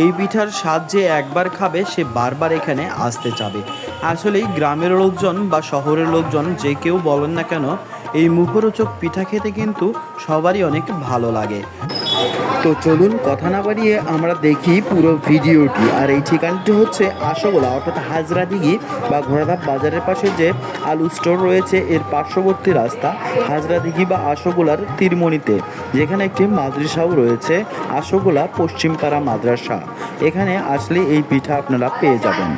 এই পিঠার স্বাদ যে একবার খাবে, সে বারবার এখানে আসতে চাবে। আসলেই গ্রামের লোকজন বা শহরের লোকজন যে কেউ বলেন না কেন, এই মুখরোচক পিঠা খেতে কিন্তু সবারই অনেক ভালো লাগে। তো চলুন কথা না বাড়িয়ে আমরা দেখি পুরো ভিডিওটি। আর এই ঠিকানাটি হচ্ছে আশোগোলা অর্থাৎ হাজরা দিঘি বা ঘোড়াধাপ বাজারের পাশে যে আলু স্টোর রয়েছে, এর পার্শ্ববর্তী রাস্তা, হাজরা দিঘি বা আশোগোলার তীরমণিতে, যেখানে একটি মাদ্রাসাও রয়েছে আশোগোলা পশ্চিমপাড়া মাদ্রাসা। এখানে আসলে এই পিঠা আপনারা পেয়ে যাবেন।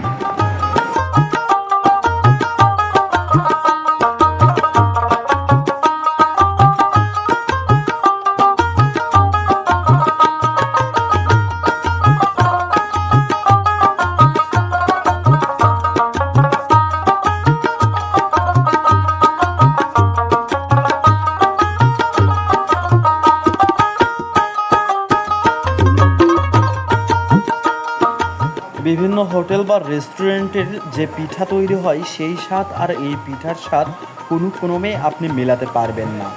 বিভিন্ন হোটেল বা রেস্টুরেন্টের যে পিঠা তৈরি হয়, সেই স্বাদ আর এই পিঠার স্বাদ কোনো ক্রমে আপনি মেলাতে পারবেন না।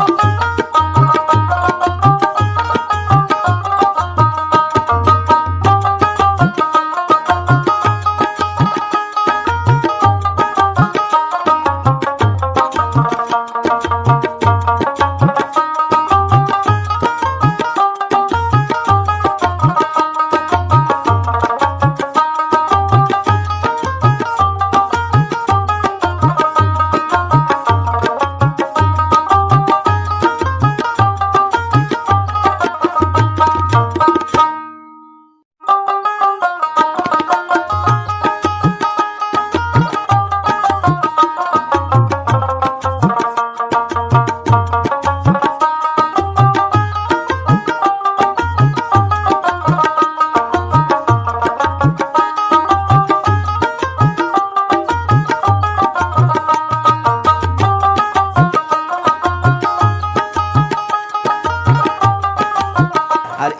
আর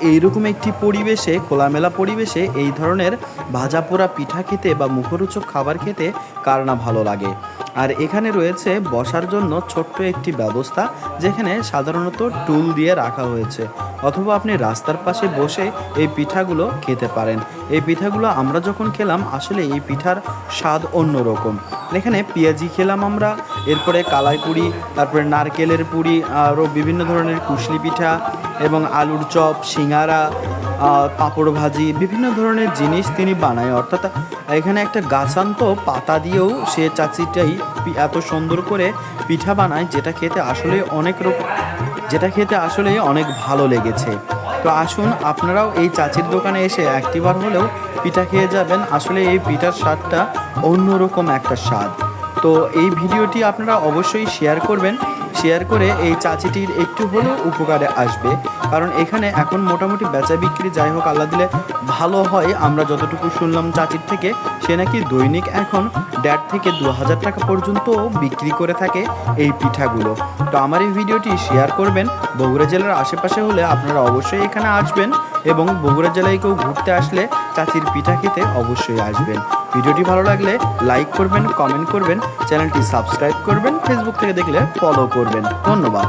এইরকম একটি পরিবেশে, খোলামেলা পরিবেশে এই ধরনের ভাজা পোড়া পিঠা খেতে বা মুখরোচক খাবার খেতে কার না ভালো লাগে? আর এখানে রয়েছে বসার জন্য ছোট্ট একটি ব্যবস্থা, যেখানে সাধারণত টুল দিয়ে রাখা হয়েছে। অথবা আপনি রাস্তার পাশে বসে এই পিঠাগুলো খেতে পারেন। এই পিঠাগুলো আমরা যখন খেলাম, আসলে এই পিঠার স্বাদ অন্যরকম। এখানে পেঁয়াজি খেলাম আমরা, এরপরে কালাই পুরি, তারপরে নারকেলের পুরি, আরও বিভিন্ন ধরনের কুশলি পিঠা এবং আলুর চপ সিঙ্গারা আহ, পাঁপড় ভাজি বিভিন্ন ধরনের জিনিস তিনি বানায়। অর্থাৎ এখানে একটা গাছান্ত পাতা দিয়েও সে চাচিটাই এত সুন্দর করে পিঠা বানায় যেটা খেতে আসলে অনেক রকম যেটা খেতে আসলে অনেক ভালো লেগেছে। তো আসুন আপনারাও এই চাচির দোকানে এসে একটিবার হলেও পিঠা খেয়ে যাবেন। আসলে এই পিঠার স্বাদটা অন্যরকম একটা স্বাদ। তো এই ভিডিওটি আপনারা অবশ্যই শেয়ার করবেন। শেয়ার করে এই চাচিটির একটু হলেও উপকারে আসবে। কারণ এখানে এখন মোটামুটি বেচা বিক্রি যাই হোক আল্লাহ দিলে ভালো হয়, আমরা যতটুকু শুনলাম চাচির থেকে, সে নাকি দৈনিক এখন দেড় থেকে দু হাজার টাকা পর্যন্ত বিক্রি করে থাকে এই পিঠাগুলো। তো আমার এই ভিডিওটি শেয়ার করবেন, বগুড়া জেলার আশেপাশে হলে আপনারা অবশ্যই এখানে আসবেন এবং বগুড়া জেলায় কেউ ঘুরতে আসলে চাচির পিঠা খেতে অবশ্যই আসবেন। ভিডিওটি ভালো লাগলে লাইক করবেন কমেন্ট করবেন, চ্যানেলটি সাবস্ক্রাইব করবেন ফেসবুক থেকে দেখলে ফলো করবেন। ধন্যবাদ।